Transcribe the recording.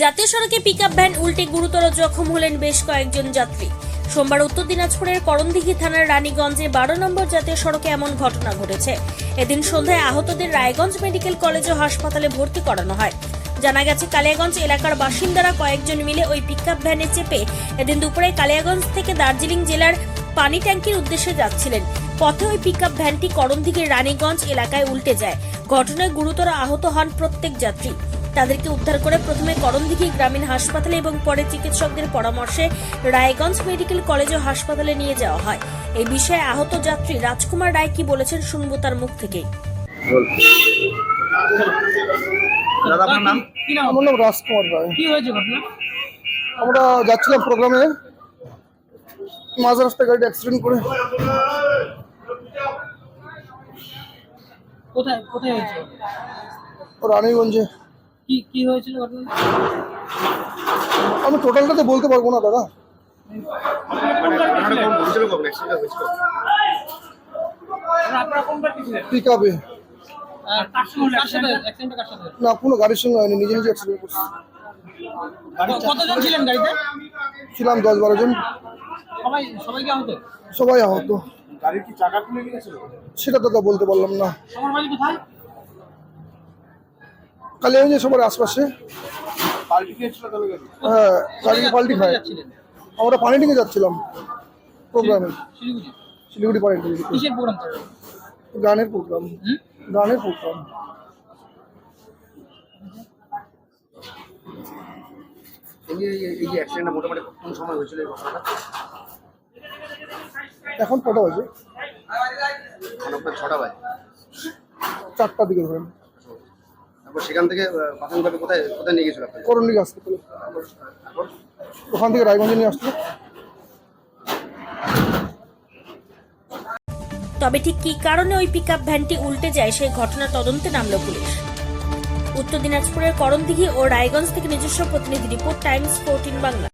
জাতীয় সড়কে pickup van উল্টে গুরুতর জখম হলেন বেশ কয়েকজন যাত্রী। সোমবার উত্তর দিনাজপুরের করণদিঘি থানার রানীগঞ্জে বারো নম্বর জাতীয় সড়কে এমন ঘটনা ঘটেছে। এদিন সন্ধ্যায় আহতদের রায়গঞ্জ মেডিকেল কলেজ ও হাসপাতালে ভর্তি করানো হয়। জানা গেছে, কালিয়াগঞ্জ এলাকার বাসিন্দারা কয়েকজন মিলে ওই পিকআপ ভ্যানে চেপে এদিন দুপুরে কালিয়াগঞ্জ থেকে দার্জিলিং জেলার পানি ট্যাঙ্কির উদ্দেশ্যে যাচ্ছিলেন। পথে ওই পিকআপ ভ্যানটি করণদিঘির রানীগঞ্জ এলাকায় উল্টে যায়। ঘটনায় গুরুতর আহত হন প্রত্যেক যাত্রী। তাদেরকে উদ্ধার করে প্রথমে করণদিঘি গ্রামীণ হাসপাতালে এবং পরে চিকিৎসকদের পরামর্শে রায়গঞ্জ মেডিকেল কলেজ ও হাসপাতালে নিয়ে যাওয়া হয়। এই বিষয়ে আহত যাত্রী রাজকুমার রায় কি বলেছেন শুনব তার মুখ থেকেই দাদা আপনার নাম? আমার নাম রাজকুমার রায়। কি হয়েছে ঘটনা? আমরা যাচ্ছিলাম প্রোগ্রামে। মাঝ রাস্তায় গাড়িটা অ্যাক্সিডেন্ট করে। কোথায় কোথায় হয়েছে? রানীগঞ্জে। কি কি হয়েছিল ঘটনা? আমি টোটালটাতে বলতে পারব না দাদা। ছিলেন পিক আপে না কোনো গাড়ির সঙ্গে হয়নি নিজে নিজে অ্যাক্সিডেন্ট করছি। কতজন ছিলেন গাড়িতে? ছিলাম দশ বারো জন। সবাই সবাইকে আহত? সবাই আহত। গাড়ির কি চাকা খুলে গিয়েছিল? সেটা দাদা বলতে পারলাম না। আমার বাড়ি কোথায়? কালিয়াগঞ্জে সবার আশপাশে। হ্যাঁ গাড়ি পাল্টি খায়। আমরা পানি টিকে যাচ্ছিলাম প্রোগ্রামে। শিলিগুড়ি? শিলিগুড়ি পানি টিকে কিসের প্রোগ্রাম ছিল? গানের প্রোগ্রাম। হুম? গানের প্রোগ্রাম। এই যে অ্যাক্সিডেন্টটা মোটামুটি কোন সময় হয়েছিল এই ঘটনাটা? এখন কটা বাজে? ছটা বাজে। চারটার দিকে ধরেন। তারপর সেখান থেকে প্রাথমিকভাবে কোথায় কোথায় নিয়ে গেছিল আপনাকে করণদিকে হাসপাতালে। ওখান থেকে রায়গঞ্জে নিয়ে আসলো তবে ঠিক কি কারণে ওই পিকআপ ভ্যানটি উল্টে যায় সেই ঘটনা তদন্তে নামল পুলিশ। উত্তর দিনাজপুরের করণদিঘি ও রায়গঞ্জ থেকে নিজস্ব প্রতিনিধি রিপোর্ট টাইমস ফোরটিন বাংলা।